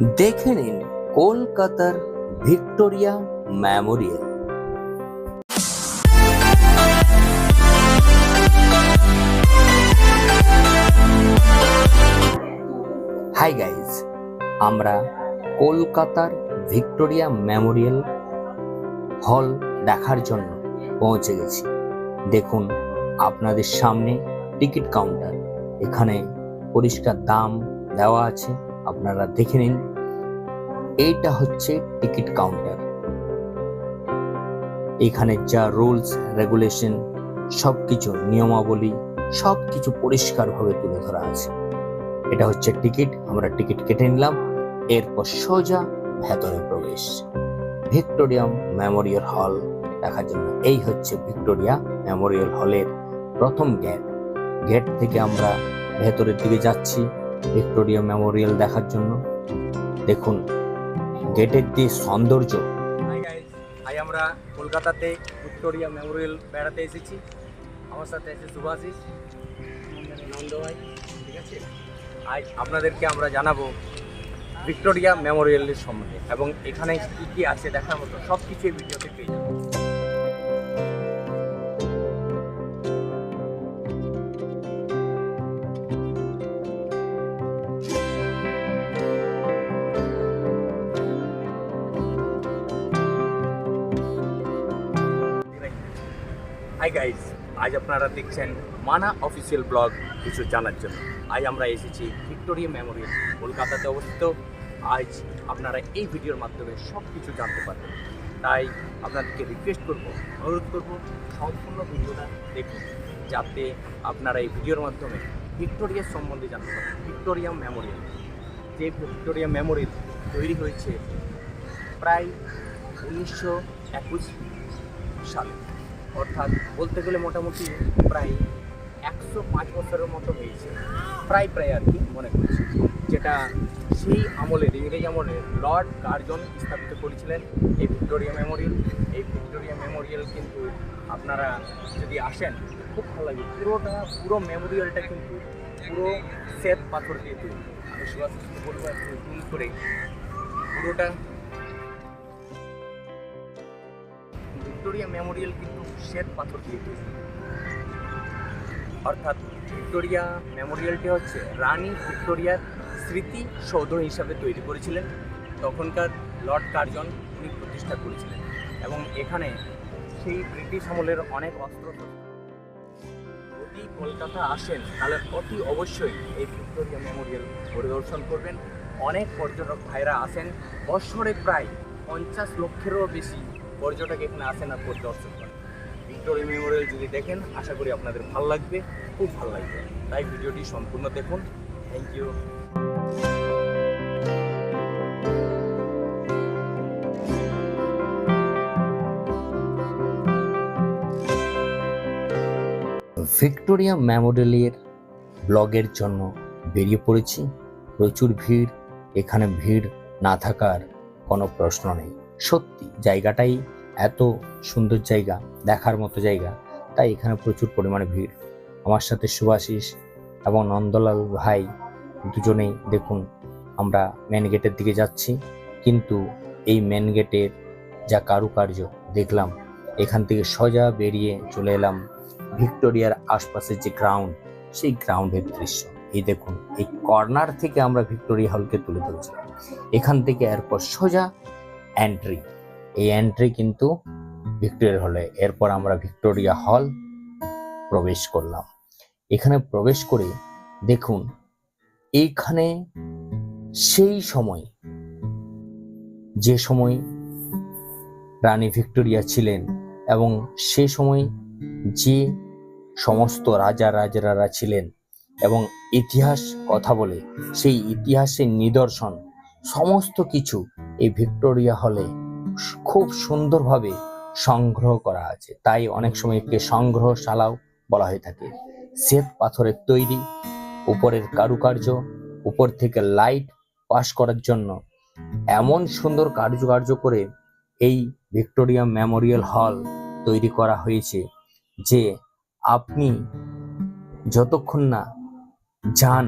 দেখে নিন কলকাতার ভিক্টোরিয়া মেমোরিয়াল। হাই গাইজ আমরা কলকাতার ভিক্টোরিয়া মেমোরিয়াল হল দেখার জন্য পৌঁছে গেছি। দেখুন আপনাদের সামনে টিকিট কাউন্টার। এখানে পরিষ্কার দাম দেওয়া আছে। আপনারা দেখে নিন। এইটা হচ্ছে টিকিট কাউন্টার। এখানে যা রুলস, রেগুলেশন সব কিছু নিয়মাবলী সব কিছু পরিষ্কারভাবে তুলে ধরা আছে। এটা হচ্ছে টিকিট, আমরা টিকিট কেটে নিলাম, এরপর সোজা ভেতরে প্রবেশ। ভিক্টোরিয়াম মেমোরিয়াল হল দেখার জন্য। এই হচ্ছে ভিক্টোরিয়া মেমোরিয়াল হলের প্রথম গেট। গেট থেকে আমরা ভেতরের দিকে যাচ্ছি। ভিক্টোরিয়া মেমোরিয়াল দেখার জন্য। দেখুন, গেটের যে সৌন্দর্য। আজ আমরা কলকাতাতে ভিক্টোরিয়া মেমোরিয়াল বেড়াতে এসেছি। আমার সাথে আছে সুভাষিস নন্দ ভাই, ঠিক আছে? আজ আপনাদেরকে আমরা জানাব ভিক্টোরিয়া মেমোরিয়ালের সম্বন্ধে এবং এখানে কী কী আছে দেখার মতো সব কিছু এই ভিডিওতে পেয়ে যাবেন। গাইস আজ আপনারা দেখছেন মানা অফিসিয়াল ব্লগ কিছু জানার জন্য। আজ আমরা এসেছি ভিক্টোরিয়া মেমোরিয়াল, কলকাতাতে অবস্থিত। আজ আপনারা এই ভিডিওর মাধ্যমে সব কিছু জানতে পারবেন। তাই আপনাদেরকে রিকোয়েস্ট করব, অনুরোধ করব, সম্পূর্ণ ভিডিওটা দেখুন, যাতে আপনারা এই ভিডিওর মাধ্যমে ভিক্টোরিয়ার সম্বন্ধে জানতে পারেন। ভিক্টোরিয়া মেমোরিয়াল, যে ভিক্টোরিয়া মেমোরিয়াল তৈরি হয়েছে প্রায় উনিশশো একুশ সালে। অর্থাৎ বলতে গেলে মোটামুটি প্রায় একশো পাঁচ বছরের মতো হয়েছে। প্রায় প্রায় আর কি মনে করছি। যেটা সেই আমলের, ইংরেজ আমলের লর্ড কার্জন স্থাপিত করেছিলেন এই ভিক্টোরিয়া মেমোরিয়াল। এই ভিক্টোরিয়া মেমোরিয়াল কিন্তু আপনারা যদি আসেন, খুব ভালো লাগে পুরোটা, পুরো মেমোরিয়ালটা কিন্তু পুরো শ্বেত পাথর দিয়ে তৈরি। আমি সুভাষ বলব করে পুরোটা। ভিক্টোরিয়া মেমোরিয়াল কিন্তু শ্বেত পাথর দিয়ে তৈরি। অর্থাৎ ভিক্টোরিয়া মেমোরিয়ালটি হচ্ছে রানী ভিক্টোরিয়ার স্মৃতি সৌধ হিসাবে তৈরি করেছিলেন। তখনকার লর্ড কার্জন উনি প্রতিষ্ঠা করেছিলেন এবং এখানে সেই ব্রিটিশ আমলের অনেক অস্ত্র যদি কলকাতা আসেন, তাহলে অতি অবশ্যই এই ভিক্টোরিয়া মেমোরিয়াল পরিদর্শন করবেন। অনেক পর্যটক ভাইরা আসেন। বছরে প্রায় পঞ্চাশ লক্ষেরও বেশি পর্যটক এখানে আসেন আর পরিদর্শন ভিক্টোরিয়া মেমোরিয়াল যদি দেখেন, আশা করি আপনাদের ভালো লাগবে, খুব ভালো লাগবে। তাই ভিডিওটি সম্পূর্ণ দেখুন। থ্যাংক ইউ ভিক্টোরিয়া মেমোরিয়ালের ব্লগের জন্য বেরিয়ে পড়েছি। প্রচুর ভিড়, এখানে ভিড় না থাকার কোনো প্রশ্ন নেই। সত্যি, জায়গাটাই এত সুন্দর জায়গা, দেখার মতো জায়গা, তাই এখানে প্রচুর পরিমাণে ভিড়। আমার সাথে সুভাষিস এবং নন্দলাল ভাই দুজনেই দেখুন, আমরা মেন গেটের দিকে যাচ্ছি, কিন্তু এই মেন গেটের যা কারুকার্য, দেখলাম, এখান থেকে সোজা বেরিয়ে চলে এলাম ভিক্টোরিয়ার আশপাশের যে গ্রাউন্ড সেই গ্রাউন্ডের দৃশ্য। এই দেখুন, এই কর্নার থেকে আমরা ভিক্টোরিয়া হলকে তুলে ধরেছিলাম এখান থেকে এরপর সোজা এন্ট্রি এই এন্ট্রি কিন্তু ভিক্টোরিয়া হলে। এরপর আমরা ভিক্টোরিয়া হল প্রবেশ করলাম। এখানে প্রবেশ করে দেখুন এইখানে সেই সময়, যে সময় রানী ভিক্টোরিয়া ছিলেন এবং সে সময় যে সমস্ত রাজা রাজারা ছিলেন এবং ইতিহাস কথা বলে, সেই ইতিহাসের নিদর্শন, সমস্ত কিছু এই ভিক্টোরিয়া হলে খুব সুন্দরভাবে সংগ্রহ করা আছে। তাই অনেক সময় একে সংগ্রহশালাও বলা হয়ে থাকে। শ্বেত পাথরের তৈরি, উপরের কারুকার্য, উপর থেকে লাইট পাস করার জন্য এমন সুন্দর কার্যকার্য করে এই ভিক্টোরিয়া মেমোরিয়াল হল তৈরি করা হয়েছে যে আপনি যতক্ষণ না যান,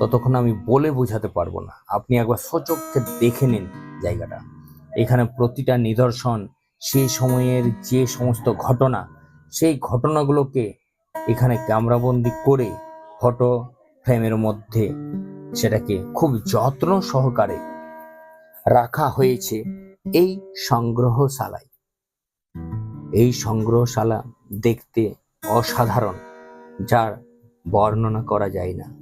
ততক্ষণ আমি বলে বোঝাতে পারব না। আপনি একবার সচক্ষে দেখে নিন জায়গাটা। এখানে প্রতিটা নিদর্শন, সেই সময়ের যে সমস্ত ঘটনা, সেই ঘটনাগুলোকে এখানে ক্যামেরাবন্দি করে ফটো ফ্রেমের মধ্যে সেটাকে খুব যত্ন সহকারে রাখা হয়েছে এই সংগ্রহশালায়। এই সংগ্রহশালা দেখতে অসাধারণ, যার বর্ণনা করা যায় না।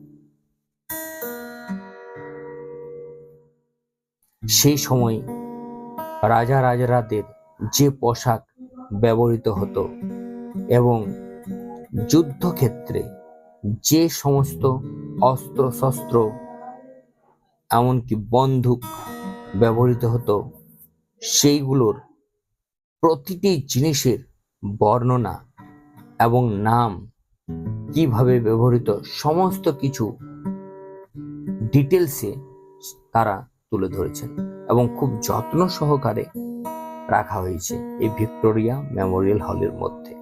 সেই সময় রাজা রাজারাদের যে পোশাক ব্যবহৃত হতো এবং যুদ্ধক্ষেত্রে যে সমস্ত অস্ত্র শস্ত্র, এমনকি বন্দুক ব্যবহৃত হতো, সেইগুলোর প্রতিটি জিনিসের বর্ণনা এবং নাম কীভাবে ব্যবহৃত, সমস্ত কিছু ডিটেলসে তারা তুলে ধরেছেন। এবং খুব যত্ন সহকারে রাখা হয়েছে এই ভিক্টোরিয়া মেমোরিয়াল হলের মধ্যে।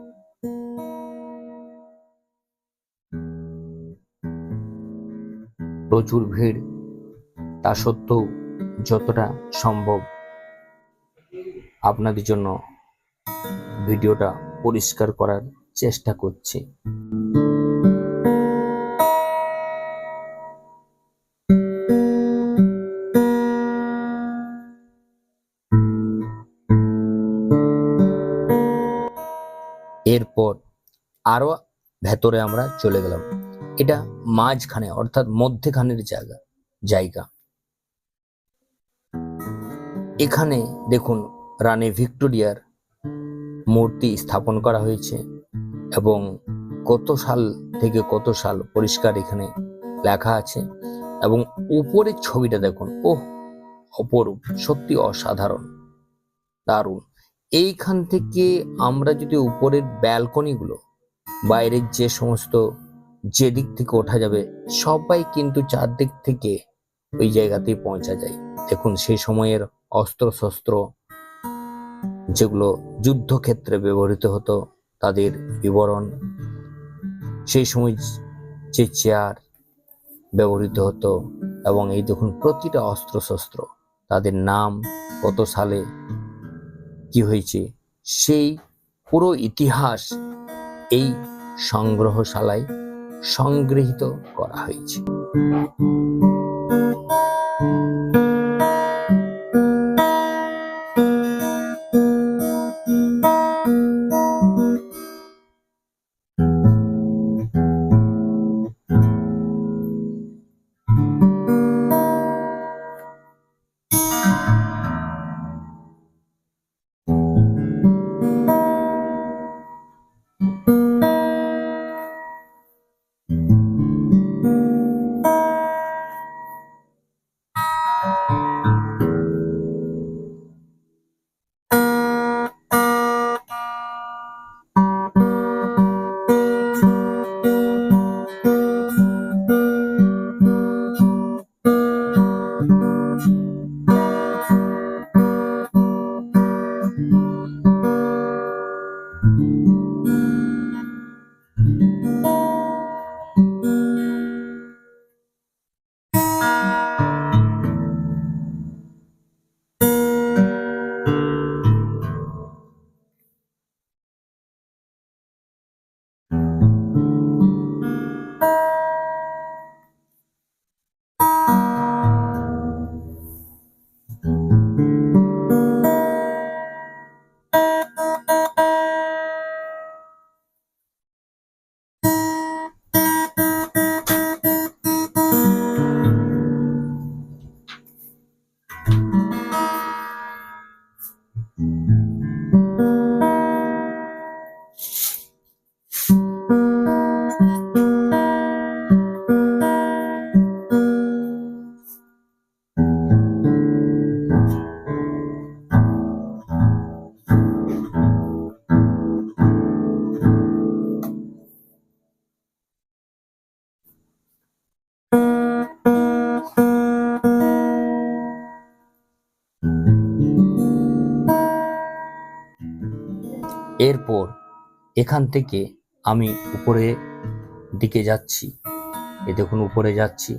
প্রচুর ভিড়, তা সত্ত্বেও যতটা সম্ভব আপনাদের জন্য ভিডিওটা পরিষ্কার করার চেষ্টা করছি। আরও ভেতরে আমরা চলে গেলাম। এটা মাঝখানে, অর্থাৎ মধ্যেখানের জায়গা জায়গা। এখানে দেখুন, রানী ভিক্টোরিয়ার মূর্তি স্থাপন করা হয়েছে এবং কত সাল থেকে কত সাল পরিষ্কার এখানে লেখা আছে এবং উপরের ছবিটা দেখুন, ওহ, অপরূপ, সত্যি অসাধারণ, দারুণ। এইখান থেকে আমরা যদি উপরের ব্যালকনিগুলো বাইরের যে সমস্ত যে দিক থেকে ওঠা যাবে, সবাই কিন্তু চারদিক থেকে ওই জায়গাতেই পৌঁছা যায়। দেখুন, সেই সময়ের অস্ত্র শস্ত্র যেগুলো যুদ্ধক্ষেত্রে ব্যবহৃত হতো, তাদের বিবরণ, সেই সময় যে চেয়ার ব্যবহৃত হতো এবং এই দেখুন, প্রতিটা অস্ত্র শস্ত্র তাদের নাম, কত সালে কি হয়েছে, সেই পুরো ইতিহাস এই সংগ্রহশালায় সংগৃহীত করা হয়েছে। Mm-hmm. এরপর এখান থেকে আমি উপরে দিকে যাচ্ছি। এ দেখুন, উপরে যাচ্ছি।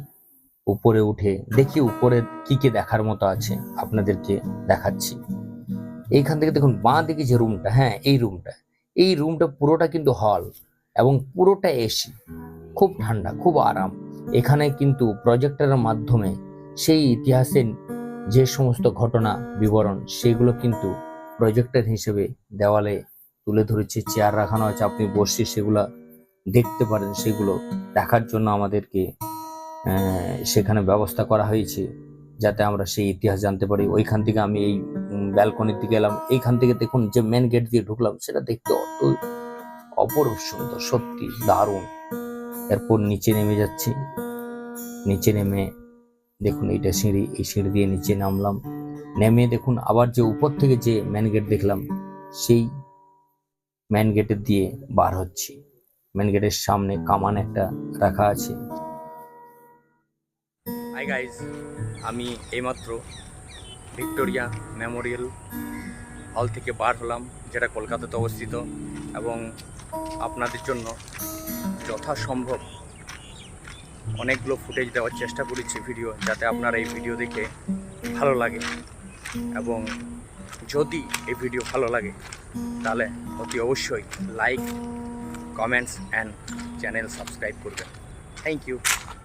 উপরে উঠে দেখি উপরে কি কি দেখার মতো আছে আপনাদেরকে দেখাচ্ছি। এইখান থেকে দেখুন, বাঁ দিকে যে রুমটা হ্যাঁ এই রুমটা এই রুমটা পুরোটা কিন্তু হল এবং পুরোটা এসি খুব ঠান্ডা, খুব আরাম। এখানে কিন্তু প্রজেক্টরের মাধ্যমে সেই ইতিহাসের যে সমস্ত ঘটনা, বিবরণ, সেগুলো কিন্তু প্রজেক্টর হিসেবে দেওয়ালে তুলে ধরেছে, চেয়ার রাখানো আছে, আপনি বসে সেগুলো দেখতে পারেন, সেগুলো দেখার জন্য আমাদেরকে সেখানে ব্যবস্থা করা হয়েছে, যাতে আমরা সেই ইতিহাস জানতে পারি। ওইখান থেকে আমি এই ব্যালকনির দিকে এলাম। এইখান থেকে দেখুন যে মেন গেট দিয়ে ঢুকলাম, সেটা দেখতে অত অপরূপ সুন্দর, সত্যি দারুণ। এরপর নিচে নেমে যাচ্ছি। নিচে নেমে দেখুন এইটা সিঁড়ি, এই সিঁড়ি দিয়ে নিচে নামলাম। নেমে দেখুন আবার যে উপর থেকে যে মেন গেট দেখলাম, সেই মেন গেটের দিয়ে বার হচ্ছি। মেন গেটের সামনে কামান একটা রাখা আছে। হাই গাইজ আমি এইমাত্র ভিক্টোরিয়া মেমোরিয়াল হল থেকে বার হলাম, যেটা কলকাতাতে অবস্থিত, এবং আপনাদের জন্য যথাসম্ভব অনেকগুলো ফুটেজ দেওয়ার চেষ্টা করেছি ভিডিও, যাতে আপনারা এই ভিডিও দেখে ভালো লাগে, এবং যদি এই ভিডিও ভালো লাগে, তাহলে অতি অবশ্যই like comments and channel subscribe করবেন। Thank you